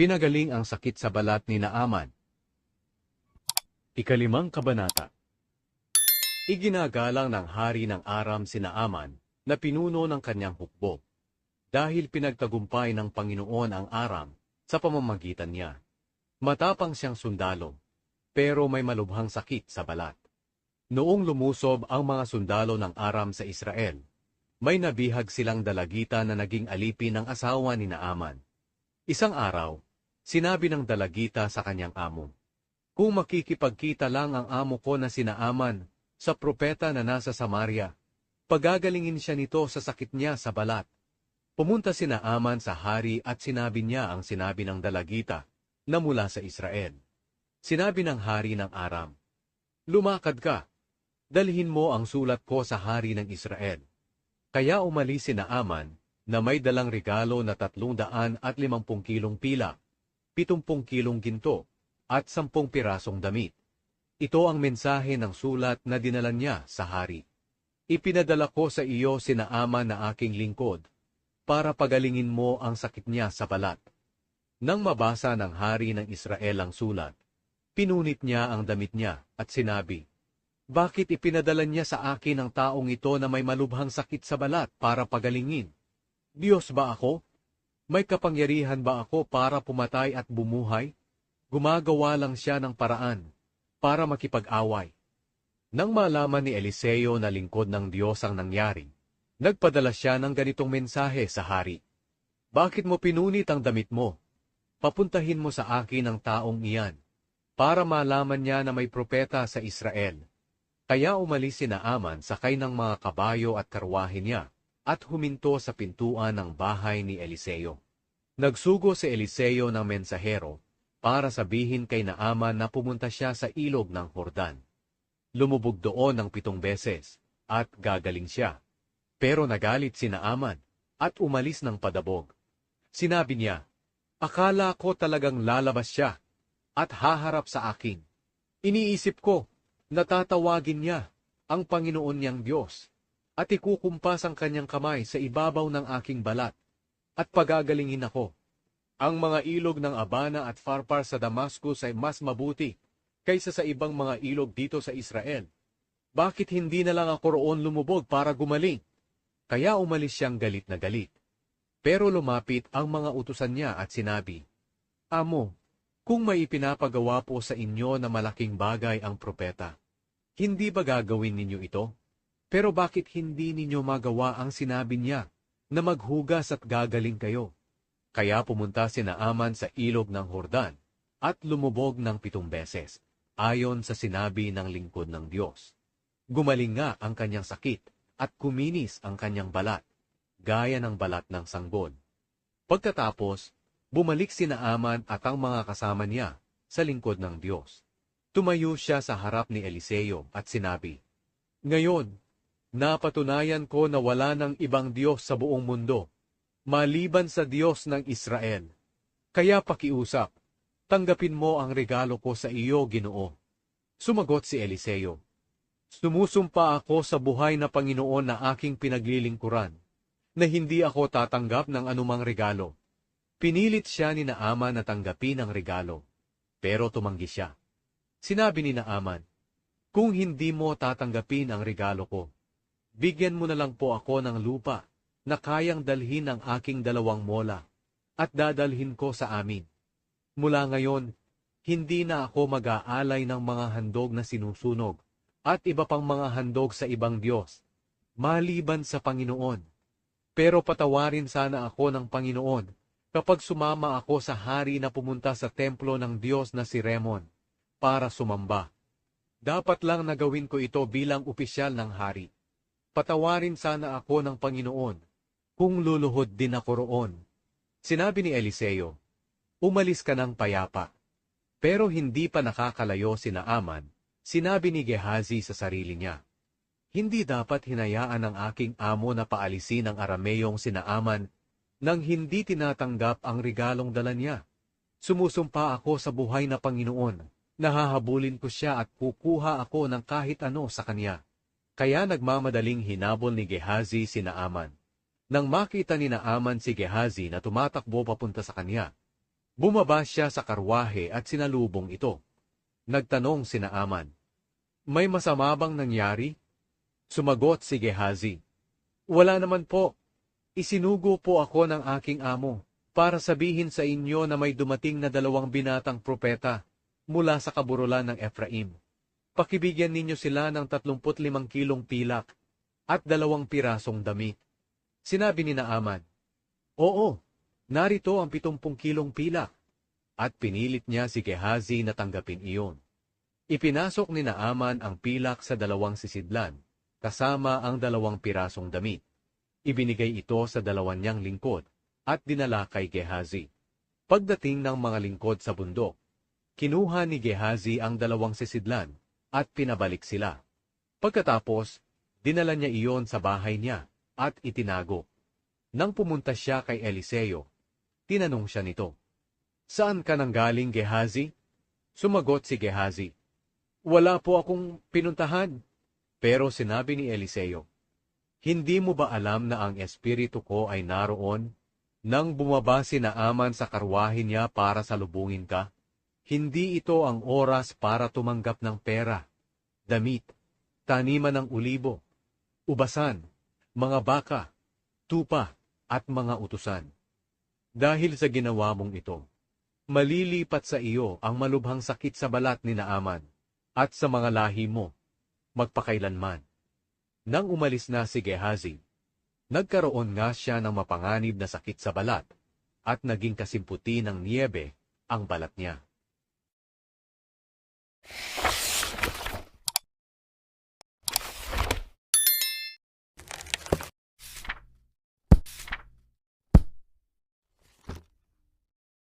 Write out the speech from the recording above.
Pinagaling ang sakit sa balat ni Naaman. Ikalimang kabanata Iginagalang ng hari ng Aram si Naaman na pinuno ng kanyang hukbo dahil pinagtagumpay ng Panginoon ang Aram sa pamamagitan niya. Matapang siyang sundalo, pero may malubhang sakit sa balat. Noong lumusob ang mga sundalo ng Aram sa Israel, may nabihag silang dalagita na naging alipin ng asawa ni Naaman. Isang araw, sinabi ng dalagita sa kanyang amo, Kung makikipagkita lang ang amo ko na si Naaman sa propeta na nasa Samaria, pagagalingin siya nito sa sakit niya sa balat. Pumunta si Naaman sa hari at sinabi niya ang sinabi ng dalagita na mula sa Israel. Sinabi ng hari ng Aram, Lumakad ka, dalhin mo ang sulat ko sa hari ng Israel. Kaya umalis si Naaman na may dalang regalo na tatlong daan at limampung kilong pila, pitumpung kilong ginto, at sampung pirasong damit. Ito ang mensahe ng sulat na dinala niya sa hari. Ipinadala ko sa iyo si Naaman na aking lingkod, para pagalingin mo ang sakit niya sa balat. Nang mabasa ng hari ng Israel ang sulat, pinunit niya ang damit niya at sinabi, Bakit ipinadala niya sa akin ang taong ito na may malubhang sakit sa balat para pagalingin? Diyos ba ako? May kapangyarihan ba ako para pumatay at bumuhay? Gumagawa lang siya ng paraan para makipag-away. Nang malaman ni Eliseo na lingkod ng Diyos ang nangyari, nagpadala siya ng ganitong mensahe sa hari. Bakit mo pinunit ang damit mo? Papuntahin mo sa akin ang taong iyan, para malaman niya na may propeta sa Israel. Kaya umalis si Naaman sakay ng mga kabayo at karwahe niya, at huminto sa pintuan ng bahay ni Eliseo. Nagsugo si Eliseo ng mensahero para sabihin kay Naaman na pumunta siya sa ilog ng Hordan. Lumubog doon ng pitong beses, at gagaling siya. Pero nagalit si Naaman, at umalis ng padabog. Sinabi niya, Akala ko talagang lalabas siya, at haharap sa akin. Iniisip ko, natatawagin niya ang Panginoon niyang Diyos, at ikukumpas ang kanyang kamay sa ibabaw ng aking balat, at pagagalingin ako. Ang mga ilog ng Abana at Farpar sa Damascus ay mas mabuti kaysa sa ibang mga ilog dito sa Israel. Bakit hindi na lang ako roon lumubog para gumaling? Kaya umalis siyang galit na galit. Pero lumapit ang mga utusan niya at sinabi, Amo, kung may ipinapagawa po sa inyo na malaking bagay ang propeta, hindi ba gagawin ninyo ito? Pero bakit hindi ninyo magawa ang sinabi niya na maghugas at gagaling kayo? Kaya pumunta si Naaman sa ilog ng Hordan at lumubog ng pitong beses, ayon sa sinabi ng lingkod ng Diyos. Gumaling nga ang kanyang sakit at kuminis ang kanyang balat, gaya ng balat ng sanggol. Pagkatapos, bumalik si Naaman at ang mga kasama niya sa lingkod ng Diyos. Tumayo siya sa harap ni Eliseo at sinabi, Ngayon, napatunayan ko na wala ng ibang Diyos sa buong mundo, maliban sa Diyos ng Israel. Kaya pakiusap, tanggapin mo ang regalo ko sa iyo, Ginoo. Sumagot si Eliseo, Sumusumpa ako sa buhay na Panginoon na aking pinaglilingkuran, na hindi ako tatanggap ng anumang regalo. Pinilit siya ni Naaman na tanggapin ang regalo, pero tumanggi siya. Sinabi ni Naaman, Kung hindi mo tatanggapin ang regalo ko, bigyan mo na lang po ako ng lupa na kayang dalhin ang aking dalawang mola at dadalhin ko sa amin. Mula ngayon, hindi na ako mag-aalay ng mga handog na sinusunog at iba pang mga handog sa ibang Diyos, maliban sa Panginoon. Pero patawarin sana ako ng Panginoon kapag sumama ako sa hari na pumunta sa templo ng Diyos na si Remon para sumamba. Dapat lang nagawin ko ito bilang opisyal ng hari. Patawarin sana ako ng Panginoon kung luluhod din ako roon. Sinabi ni Eliseo, umalis ka ng payapa. Pero hindi pa nakakalayo si Naaman Sinabi ni Gehazi sa sarili niya, Hindi dapat hinayaan ng aking amo na paalisin ang Arameyong sinaaman nang hindi tinatanggap ang regalong dala niya. Sumusumpa ako sa buhay na Panginoon, nahahabulin ko siya at kukuha ako ng kahit ano sa kanya. Kaya nagmamadaling hinabol ni Gehazi si Naaman. Nang makita ni Naaman si Gehazi na tumatakbo papunta sa kanya, Bumaba siya sa karwahe at sinalubong ito. Nagtanong si Naaman, May masama bang nangyari? Sumagot si Gehazi, Wala naman po. Isinugo po ako ng aking amo para sabihin sa inyo na may dumating na dalawang binatang propeta mula sa kaburulan ng Ephraim. Pakibigyan ninyo sila ng 35 kilong pilak at dalawang pirasong damit. Sinabi ni Naaman, Oo, narito ang 70 kilong pilak. At pinilit niya si Gehazi na tanggapin iyon. Ipinasok ni Naaman ang pilak sa dalawang sisidlan, kasama ang dalawang pirasong damit. Ibinigay ito sa dalawan niyang lingkod at dinala kay Gehazi. Pagdating ng mga lingkod sa bundok, kinuha ni Gehazi ang dalawang sisidlan at pinabalik sila. Pagkatapos, dinala niya iyon sa bahay niya at itinago. Nang pumunta siya kay Eliseo, tinanong siya nito, Saan ka nang galing, Gehazi? Sumagot si Gehazi, Wala po akong pinuntahan. Pero sinabi ni Eliseo, Hindi mo ba alam na ang espiritu ko ay naroon nang bumaba si Naaman sa karwahe niya para salubungin ka? Hindi ito ang oras para tumanggap ng pera, damit, taniman ng ulibo, ubasan, mga baka, tupa, at mga utusan. Dahil sa ginawa mong ito, malilipat sa iyo ang malubhang sakit sa balat ni Naaman at sa mga lahi mo, magpakailanman. Nang umalis na si Gehazi, nagkaroon nga siya ng mapanganib na sakit sa balat at naging kasimputi ng niebe ang balat niya. you